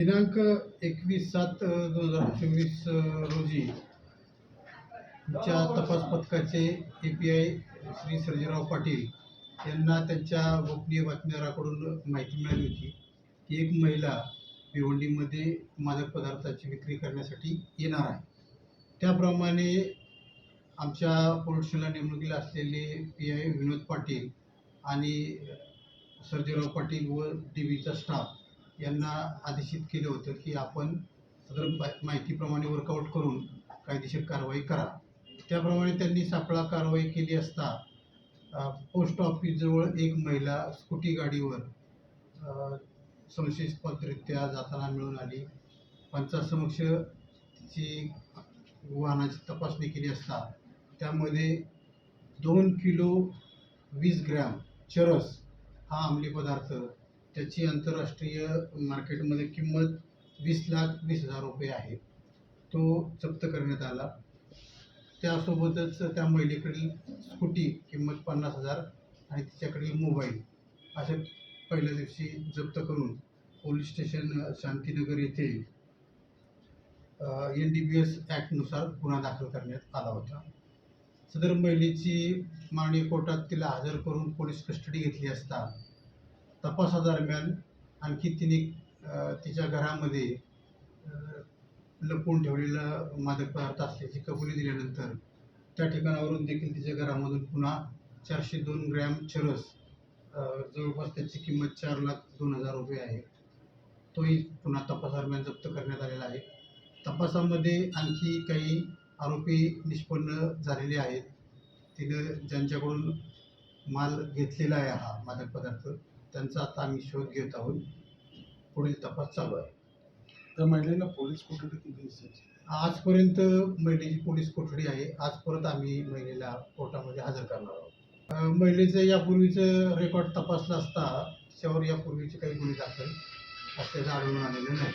दिनांक एकवीस सात दोन हजार चोवीस रोजी च्या तपास पथकाचे A P I Shri Sarjerao Patil यांना त्यांच्या गोपनीय बातमीदाराकडून माहिती मिळाली होती. की एक महिला भिवंडीमध्ये मादक पदार्थाची विक्री करण्यासाठी येणार आहे. त्याप्रमाणे आमच्या पोलिसला नेमणुकीला असलेले पी आय विनोद पाटील आणि सर्जेराव पाटील व डी व्हीचा स्टाफ यांना आदेशित केलं होतं की आपण सदर माहितीप्रमाणे वर्कआउट करून कायदेशीर कारवाई करा. त्याप्रमाणे त्यांनी सापळा कारवाई केली असता पोस्ट ऑफिसजवळ एक महिला स्कूटी गाडीवर अ, संशयास्पदरित्या जाताना मिळून आली. पंचासमक्ष तिची वाहनाची तपासणी केली असता त्यामध्ये दोन किलो वीस ग्रॅम चरस हा अंमली पदार्थ त्याची आंतरराष्ट्रीय मार्केटमध्ये किंमत वीस लाख वीस हजार रुपये आहे. तो जप्त करण्यात आला. त्यासोबतच त्या महिलेकडील स्कूटी किंमत पन्नास हजार आणि तिच्याकडील मोबाईल अशा पहिल्या दिवशी जप्त करून पोलीस स्टेशन शांतीनगर येथे एन डी बी एस ॲक्टनुसार गुन्हा दाखल करण्यात आला होता. सदर महिलेची माननीय कोर्टात तिला हजर करून पोलीस कस्टडी घेतली असता तपासादरम्यान आणखी तिने तिच्या घरामध्ये लपवून ठेवलेला मादक पदार्थ असल्याची कबुली दिल्यानंतर त्या ठिकाणावरून देखील तिच्या घरामधून पुन्हा चारशे दोन ग्रॅम चरस जवळपास त्याची किंमत चार लाख दोन हजार रुपये आहे. तोही पुन्हा तपासादरम्यान जप्त करण्यात आलेला आहे. तपासामध्ये आणखी काही आरोपी निष्पन्न झालेले आहेत. तिनं ज्यांच्याकडून माल घेतलेला आहे हा मादक पदार्थ त्यांचा आता आम्ही शोध घेत आहोत. पुढील तपास चालू आहे. त्या महिलेला पोलीस कोठडी किती दिवसाची आजपर्यंत महिलेची पोलीस कोठडी आहे. आज परत आम्ही महिलेला कोर्टामध्ये हजर करणार आहोत. महिलेचं यापूर्वीचं रेकॉर्ड तपासलं असता तिच्यावर यापूर्वीचे काही गुन्हे दाखल असल्याचं आढळून आलेलं नाही.